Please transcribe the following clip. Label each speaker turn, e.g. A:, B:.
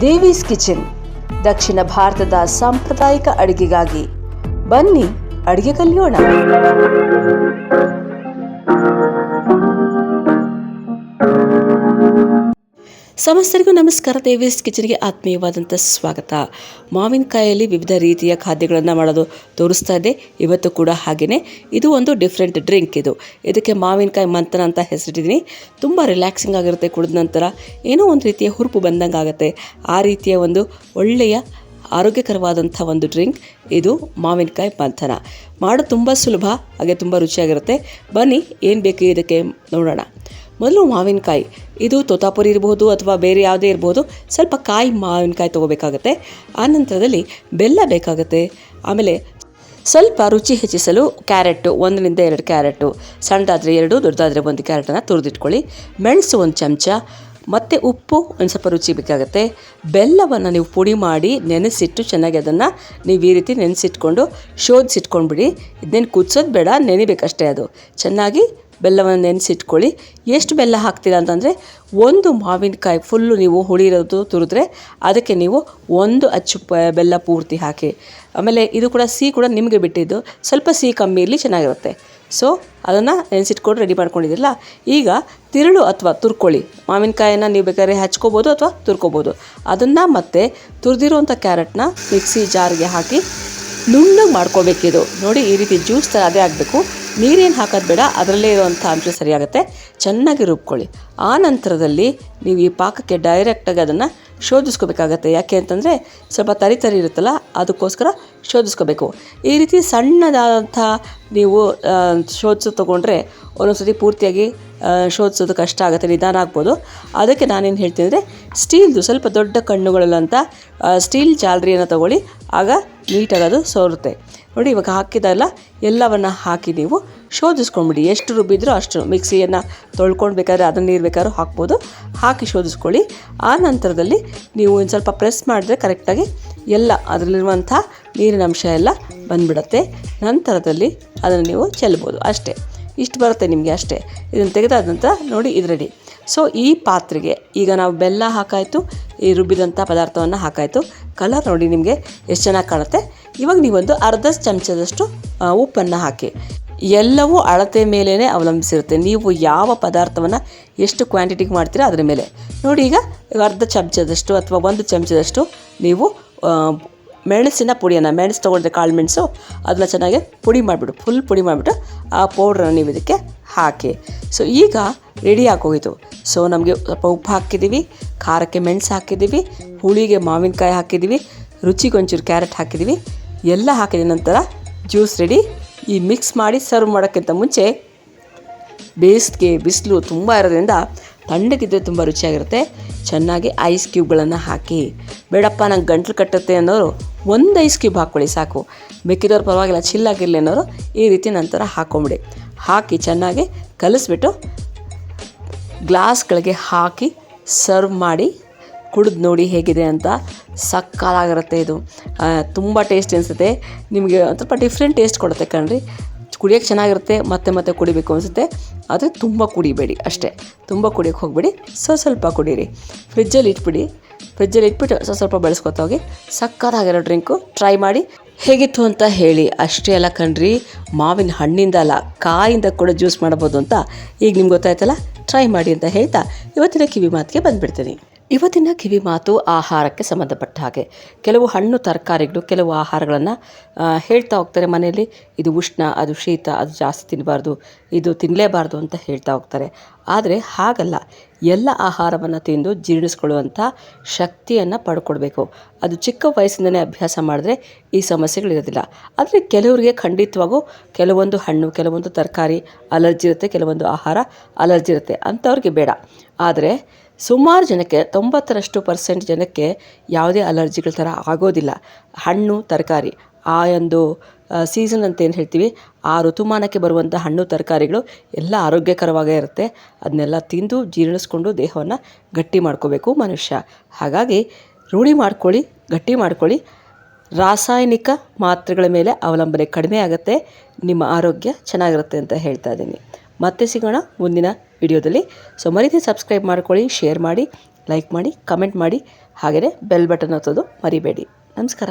A: ದೇವೀಸ್ kitchen. ದಕ್ಷಿಣ ಭಾರತದ ಸಾಂಪ್ರದಾಯಿಕ ಅಡಿಗೆಗಾಗಿ. ಬನ್ನಿ ಅಡಿಗೆ ಕಲಿಯೋಣ. ಸಮಸ್ತರಿಗೂ ನಮಸ್ಕಾರ. ದೇವೀಸ್ ಕಿಚನ್ಗೆ ಆತ್ಮೀಯವಾದಂಥ ಸ್ವಾಗತ. ಮಾವಿನಕಾಯಲ್ಲಿ ವಿವಿಧ ರೀತಿಯ ಖಾದ್ಯಗಳನ್ನು ಮಾಡೋದು ತೋರಿಸ್ತಾ ಇದೆ. ಇವತ್ತು ಕೂಡ ಹಾಗೆಯೇ ಇದು ಒಂದು ಡಿಫ್ರೆಂಟ್ ಡ್ರಿಂಕ್ ಇದು. ಇದಕ್ಕೆ ಮಾವಿನಕಾಯಿ ಮಂಥನ ಅಂತ ಹೆಸರಿಟ್ಟಿದ್ದೀನಿ. ತುಂಬ ರಿಲ್ಯಾಕ್ಸಿಂಗ್ ಆಗಿರುತ್ತೆ ಕುಡಿದ ನಂತರ. ಏನೋ ಒಂದು ರೀತಿಯ ಹುರುಪು ಬಂದಂಗೆ ಆಗುತ್ತೆ. ಆ ರೀತಿಯ ಒಂದು ಒಳ್ಳೆಯ ಆರೋಗ್ಯಕರವಾದಂಥ ಒಂದು ಡ್ರಿಂಕ್ ಇದು ಮಾವಿನಕಾಯಿ ಮಂಥನ ಮಾಡೋದು ತುಂಬ ಸುಲಭ, ಹಾಗೆ ತುಂಬ ರುಚಿಯಾಗಿರುತ್ತೆ. ಬನ್ನಿ, ಏನು ಬೇಕು ಇದಕ್ಕೆ ನೋಡೋಣ. ಮೊದಲು ಮಾವಿನಕಾಯಿ. ಇದು ತೋತಾಪುರಿ ಇರ್ಬೋದು ಅಥವಾ ಬೇರೆ ಯಾವುದೇ ಇರ್ಬೋದು, ಸ್ವಲ್ಪ ಕಾಯಿ ಮಾವಿನಕಾಯಿ ತೊಗೋಬೇಕಾಗತ್ತೆ. ನಂತರದಲ್ಲಿ ಬೆಲ್ಲ ಬೇಕಾಗುತ್ತೆ. ಆಮೇಲೆ ಸ್ವಲ್ಪ ರುಚಿ ಹೆಚ್ಚಿಸಲು ಕ್ಯಾರೆಟು, ಒಂದರಿಂದ ಎರಡು ಕ್ಯಾರೆಟು. ಸಣ್ಣದಾದರೆ ಎರಡು, ದೊಡ್ಡದಾದರೆ ಒಂದು ಕ್ಯಾರೆಟನ್ನು ತುರಿದಿಟ್ಕೊಳ್ಳಿ. ಮೆಣಸು ಒಂದು ಚಮಚ, ಮತ್ತು ಉಪ್ಪು ಒಂದು ಸ್ವಲ್ಪ ರುಚಿ ಬೇಕಾಗುತ್ತೆ. ಬೆಲ್ಲವನ್ನು ನೀವು ಪುಡಿ ಮಾಡಿ ನೆನೆಸಿಟ್ಟು ಚೆನ್ನಾಗಿ ಅದನ್ನು ನೀವು ಈ ರೀತಿ ನೆನೆಸಿಟ್ಕೊಂಡು ಶೋಧಿಸಿಟ್ಕೊಂಡ್ಬಿಡಿ. ಇದನ್ನೇನು ಕುದಿಸೋದು ಬೇಡ, ನೆನಿಬೇಕಷ್ಟೇ ಅದು. ಚೆನ್ನಾಗಿ ಬೆಲ್ಲವನ್ನು ನೆನೆಸಿಟ್ಕೊಳ್ಳಿ. ಎಷ್ಟು ಬೆಲ್ಲ ಹಾಕ್ತೀರಾ ಅಂತಂದರೆ ಒಂದು ಮಾವಿನಕಾಯಿ ಫುಲ್ಲು ನೀವು ಹುಳಿ ಇರೋದು ತುರಿದ್ರೆ ಅದಕ್ಕೆ ನೀವು ಒಂದು ಅಚ್ಚು ಬೆಲ್ಲ ಪೂರ್ತಿ ಹಾಕಿ. ಆಮೇಲೆ ಇದು ಕೂಡ ಸಿಹಿ ಕೂಡ ನಿಮಗೆ ಬಿಟ್ಟಿದ್ದು. ಸ್ವಲ್ಪ ಸಿಹಿ ಕಮ್ಮಿ ಇರಲಿ ಚೆನ್ನಾಗಿರುತ್ತೆ. ಸೊ ಅದನ್ನು ನೆನೆಸಿಟ್ಕೊಂಡು ರೆಡಿ ಮಾಡ್ಕೊಂಡಿದ್ರಲ್ಲ ಈಗ ತಿರುಳು ಅಥವಾ ತುರ್ಕೊಳ್ಳಿ. ಮಾವಿನಕಾಯಿನ ನೀವು ಬೇಕಾದ್ರೆ ಹಚ್ಕೋಬೋದು ಅಥವಾ ತುರ್ಕೋಬೋದು. ಅದನ್ನು ಮತ್ತೆ ತುರಿದಿರುವಂಥ ಕ್ಯಾರೆಟ್ನ ಮಿಕ್ಸಿ ಜಾರ್ಗೆ ಹಾಕಿ ನುಣ್ಣಗೆ ಮಾಡ್ಕೋಬೇಕಿದು. ನೋಡಿ ಈ ರೀತಿ ಜ್ಯೂಸ್ ಥರ ಅದೇ ಆಗಬೇಕು. ನೀರೇನು ಹಾಕೋದು ಬೇಡ, ಅದರಲ್ಲೇ ಇರುವಂಥ ಅಂಶ ಸರಿಯಾಗುತ್ತೆ. ಚೆನ್ನಾಗಿ ರುಬ್ಕೊಳ್ಳಿ. ಆ ನಂತರದಲ್ಲಿ ನೀವು ಈ ಪಾಕಕ್ಕೆ ಡೈರೆಕ್ಟಾಗಿ ಅದನ್ನು ಶೋಧಿಸ್ಕೋಬೇಕಾಗತ್ತೆ. ಯಾಕೆ ಅಂತಂದರೆ ಸ್ವಲ್ಪ ತರಿ ತರಿ ಇರುತ್ತಲ್ಲ, ಅದಕ್ಕೋಸ್ಕರ ಶೋಧಿಸ್ಕೋಬೇಕು. ಈ ರೀತಿ ಸಣ್ಣದಾದಂಥ ನೀವು ಶೋಧಿಸೋ ತೊಗೊಂಡ್ರೆ ಒಂದೊಂದು ಸತಿ ಪೂರ್ತಿಯಾಗಿ ಶೋಧಿಸೋದು ಕಷ್ಟ ಆಗುತ್ತೆ, ನಿಧಾನ ಆಗ್ಬೋದು. ಅದಕ್ಕೆ ನಾನೇನು ಹೇಳ್ತೀನಿ ಅಂದರೆ ಸ್ಟೀಲ್ದು ಸ್ವಲ್ಪ ದೊಡ್ಡ ಕಣ್ಣುಗಳಲ್ಲಂಥ ಸ್ಟೀಲ್ ಜಾಲರಿಯನ್ನು ತಗೊಳ್ಳಿ. ಆಗ ನೀಟಾಗಿ ಅದು ಸೋರುತ್ತೆ. ನೋಡಿ, ಇವಾಗ ಹಾಕಿದಲ್ಲ ಎಲ್ಲವನ್ನು ಹಾಕಿ ನೀವು ಶೋಧಿಸ್ಕೊಂಡ್ಬಿಡಿ ಎಷ್ಟು ರುಬ್ಬಿದ್ರೂ ಅಷ್ಟು ಮಿಕ್ಸಿಯನ್ನು ತೊಳ್ಕೊಂಡು ಬೇಕಾದ್ರೆ ಅದನ್ನು ನೀರು ಬೇಕಾದ್ರೂ ಹಾಕ್ಬೋದು. ಹಾಕಿ ಶೋಧಿಸ್ಕೊಳ್ಳಿ. ಆ ನಂತರದಲ್ಲಿ ನೀವು ಒಂದು ಸ್ವಲ್ಪ ಪ್ರೆಸ್ ಮಾಡಿದ್ರೆ ಕರೆಕ್ಟಾಗಿ ಎಲ್ಲ ಅದರಲ್ಲಿರುವಂಥ ನೀರಿನ ಅಂಶ ಎಲ್ಲ ಬಂದ್ಬಿಡುತ್ತೆ. ನಂತರದಲ್ಲಿ ಅದನ್ನು ನೀವು ಚೆಲ್ಬೋದು ಅಷ್ಟೇ. ಇಷ್ಟು ಬರುತ್ತೆ ನಿಮಗೆ ಅಷ್ಟೇ. ಇದನ್ನು ತೆಗೆದಾದ ನಂತರ ನೋಡಿ ಇದು ರೆಡಿ ಸೊ ಈ ಪಾತ್ರೆಗೆ ಈಗ ನಾವು ಬೆಲ್ಲ ಹಾಕಾಯಿತು, ಈ ರುಬ್ಬಿದಂಥ ಪದಾರ್ಥವನ್ನು ಹಾಕಾಯಿತು. ಕಲರ್ ನೋಡಿ ನಿಮಗೆ ಎಷ್ಟು ಚೆನ್ನಾಗಿ ಕಾಣುತ್ತೆ? ಇವಾಗ ನೀವೊಂದು ಅರ್ಧ ಚಮಚದಷ್ಟು ಉಪ್ಪನ್ನು ಹಾಕಿ. ಎಲ್ಲವೂ ಅಳತೆ ಮೇಲೇ ಅವಲಂಬಿಸಿರುತ್ತೆ. ನೀವು ಯಾವ ಪದಾರ್ಥವನ್ನು ಎಷ್ಟು ಕ್ವಾಂಟಿಟಿಗೆ ಮಾಡ್ತೀರಾ ಅದರ ಮೇಲೆ. ನೋಡಿ ಈಗ ಅರ್ಧ ಚಮಚದಷ್ಟು ಅಥವಾ ಒಂದು ಚಮಚದಷ್ಟು ನೀವು ಮೆಣಸಿನ ಪುಡಿಯನ್ನು, ಮೆಣಸು ತೊಗೊಂಡ್ರೆ ಕಾಳು ಮೆಣಸು, ಅದನ್ನ ಚೆನ್ನಾಗಿ ಪುಡಿ ಮಾಡಿಬಿಡು ಫುಲ್ ಪುಡಿ ಮಾಡಿಬಿಟ್ಟು ಆ ಪೌಡ್ರನ್ನು ನೀವು ಇದಕ್ಕೆ ಹಾಕಿ. ಸೊ ಈಗ ರೆಡಿ ಆಗೋಗಿತ್ತು ಸೊ ನಮಗೆ ಸ್ವಲ್ಪ ಉಪ್ಪು ಹಾಕಿದ್ದೀವಿ ಖಾರಕ್ಕೆ ಮೆಣಸು ಹಾಕಿದ್ದೀವಿ ಹುಳಿಗೆ ಮಾವಿನಕಾಯಿ ಹಾಕಿದ್ದೀವಿ ರುಚಿಗೊಂಚೂರು ಕ್ಯಾರೆಟ್ ಹಾಕಿದ್ದೀವಿ ಎಲ್ಲ ಹಾಕಿದ ನಂತರ ಜ್ಯೂಸ್ ರೆಡಿ ಈ ಮಿಕ್ಸ್ ಮಾಡಿ ಸರ್ವ್ ಮಾಡೋಕ್ಕಿಂತ ಮುಂಚೆ ಬೇಸಿಗೆ, ಬಿಸಿಲು ತುಂಬ ಇರೋದ್ರಿಂದ ತಣ್ಣಗಿದ್ದರೆ ತುಂಬ ರುಚಿಯಾಗಿರುತ್ತೆ. ಚೆನ್ನಾಗಿ ಐಸ್ ಕ್ಯೂಬ್ಗಳನ್ನು ಹಾಕಿ. ಬೇಡಪ್ಪ, ನಂಗೆ ಗಂಟ್ಲು ಕಟ್ಟುತ್ತೆ ಅನ್ನೋರು ಒಂದು ಐಸ್ ಕ್ಯೂಬ್ ಹಾಕ್ಕೊಳ್ಳಿ ಸಾಕು. ಮಿಕ್ಕಿದವ್ರು ಪರವಾಗಿಲ್ಲ ಚಿಲ್ಲಾಗಿರಲಿ ಅನ್ನೋರು ಈ ರೀತಿ ನಂತರ ಹಾಕೊಂಬಿಡಿ. ಹಾಕಿ ಚೆನ್ನಾಗಿ ಕಲಿಸ್ಬಿಟ್ಟು ಗ್ಲಾಸ್ಗಳಿಗೆ ಹಾಕಿ ಸರ್ವ್ ಮಾಡಿ ಕುಡಿದು ನೋಡಿ ಹೇಗಿದೆ ಅಂತ ಸಕ್ಕತ್ತಾಗಿರುತ್ತೆ ಇದು. ತುಂಬ ಟೇಸ್ಟ್ ಅನಿಸುತ್ತೆ. ನಿಮಗೆ ಒಂದು ಸ್ವಲ್ಪ ಡಿಫ್ರೆಂಟ್ ಟೇಸ್ಟ್ ಕೊಡುತ್ತೆ ಕಣ್ರಿ. ಕುಡಿಯೋಕ್ಕೆ ಚೆನ್ನಾಗಿರುತ್ತೆ, ಮತ್ತೆ ಮತ್ತೆ ಕುಡಿಬೇಕು ಅನಿಸುತ್ತೆ. ಆದರೆ ತುಂಬ ಕುಡಿಬೇಡಿ ಅಷ್ಟೇ. ತುಂಬ ಕುಡಿಯೋಕ್ಕೆ ಹೋಗಬೇಡಿ. ಸೊ ಸ್ವಲ್ಪ ಕುಡೀರಿ. ಫ್ರಿಜ್ಜಲ್ಲಿ ಇಟ್ಬಿಡಿ. ಫ್ರಿಜ್ಜಲ್ಲಿ ಇಟ್ಬಿಟ್ಟು ಸ್ವಲ್ಪ ಸ್ವಲ್ಪ ಬೆಳೆಸ್ಕೊತಾ ಹೋಗಿ ಸಕ್ಕತ್ತಾಗಿರೋ ಡ್ರಿಂಕು ಟ್ರೈ ಮಾಡಿ. ಹೇಗಿತ್ತು ಅಂತ ಹೇಳಿ. ಅಷ್ಟೇ ಅಲ್ಲ ಕಣ್ರಿ, ಮಾವಿನ ಹಣ್ಣಿಂದ ಅಲ್ಲ, ಕಾಯಿಂದ ಕೂಡ ಜ್ಯೂಸ್ ಮಾಡ್ಬೋದು ಅಂತ ಈಗ ನಿಮ್ಗೆ ಗೊತ್ತಾಯ್ತಲ್ಲ? ಟ್ರೈ ಮಾಡಿ ಅಂತ ಹೇಳ್ತಾ ಇವತ್ತಿನ ಕಿವಿ ಮಾತಿಗೆ ಬಂದುಬಿಡ್ತೀನಿ. ಇವತ್ತಿನ ಕಿವಿ ಮಾತು ಆಹಾರಕ್ಕೆ ಸಂಬಂಧಪಟ್ಟ ಹಾಗೆ. ಕೆಲವು ಹಣ್ಣು, ತರಕಾರಿಗಳು, ಕೆಲವು ಆಹಾರಗಳನ್ನು ಹೇಳ್ತಾ ಹೋಗ್ತಾರೆ ಮನೆಯಲ್ಲಿ. ಇದು ಉಷ್ಣ, ಅದು ಶೀತ, ಅದು ಜಾಸ್ತಿ ತಿನ್ನಬಾರ್ದು ಇದು ತಿನ್ನಲೇಬಾರ್ದು ಅಂತ ಹೇಳ್ತಾ ಹೋಗ್ತಾರೆ. ಆದರೆ ಹಾಗಲ್ಲ. ಎಲ್ಲ ಆಹಾರವನ್ನು ತಿಂದು ಜೀರ್ಣಿಸ್ಕೊಳ್ಳುವಂಥ ಶಕ್ತಿಯನ್ನು ಪಡ್ಕೊಳ್ಬೇಕು ಅದು ಚಿಕ್ಕ ವಯಸ್ಸಿಂದನೇ ಅಭ್ಯಾಸ ಮಾಡಿದ್ರೆ ಈ ಸಮಸ್ಯೆಗಳಿರೋದಿಲ್ಲ ಆದರೆ ಕೆಲವರಿಗೆ ಖಂಡಿತವಾಗೂ ಕೆಲವೊಂದು ಹಣ್ಣು, ಕೆಲವೊಂದು ತರಕಾರಿ ಅಲರ್ಜಿ ಇರುತ್ತೆ, ಕೆಲವೊಂದು ಆಹಾರ ಅಲರ್ಜಿ ಇರುತ್ತೆ ಅಂಥವ್ರಿಗೆ ಬೇಡ. ಆದರೆ ಸುಮಾರು ಜನಕ್ಕೆ, ತೊಂಬತ್ತರಷ್ಟು ಪರ್ಸೆಂಟ್ ಜನಕ್ಕೆ ಯಾವುದೇ ಅಲರ್ಜಿಗಳ ಥರ ಆಗೋದಿಲ್ಲ. ಹಣ್ಣು, ತರಕಾರಿ. ಆ ಒಂದು ಸೀಸನ್ ಅಂತ ಏನು ಹೇಳ್ತೀವಿ. ಆ ಋತುಮಾನಕ್ಕೆ ಬರುವಂಥ ಹಣ್ಣು, ತರಕಾರಿಗಳು ಎಲ್ಲ ಆರೋಗ್ಯಕರವಾಗೇ ಇರುತ್ತೆ. ಅದನ್ನೆಲ್ಲ ತಿಂದು ಜೀರ್ಣಿಸ್ಕೊಂಡು ದೇಹವನ್ನು ಗಟ್ಟಿ ಮಾಡ್ಕೋಬೇಕು ಮನುಷ್ಯ. ಹಾಗಾಗಿ ರೂಢಿ ಮಾಡ್ಕೊಳ್ಳಿ, ಗಟ್ಟಿ ಮಾಡ್ಕೊಳ್ಳಿ. ರಾಸಾಯನಿಕ ಮಾತ್ರೆಗಳ ಮೇಲೆ ಅವಲಂಬನೆ ಕಡಿಮೆ ಆಗುತ್ತೆ. ನಿಮ್ಮ ಆರೋಗ್ಯ ಚೆನ್ನಾಗಿರುತ್ತೆ ಅಂತ ಹೇಳ್ತಾ ಇದ್ದೀನಿ. ಮತ್ತೆ ಸಿಗೋಣ ಮುಂದಿನ ವಿಡಿಯೋದಲ್ಲಿ. ಸೊ ಮರೀತಿ ಸಬ್ಸ್ಕ್ರೈಬ್ ಮಾಡ್ಕೊಳ್ಳಿ ಶೇರ್ ಮಾಡಿ ಲೈಕ್ ಮಾಡಿ ಕಮೆಂಟ್ ಮಾಡಿ, ಹಾಗೆಯೇ ಬೆಲ್ ಬಟನ್ ಹತ್ತೋದು ಮರಿಬೇಡಿ. ನಮಸ್ಕಾರ.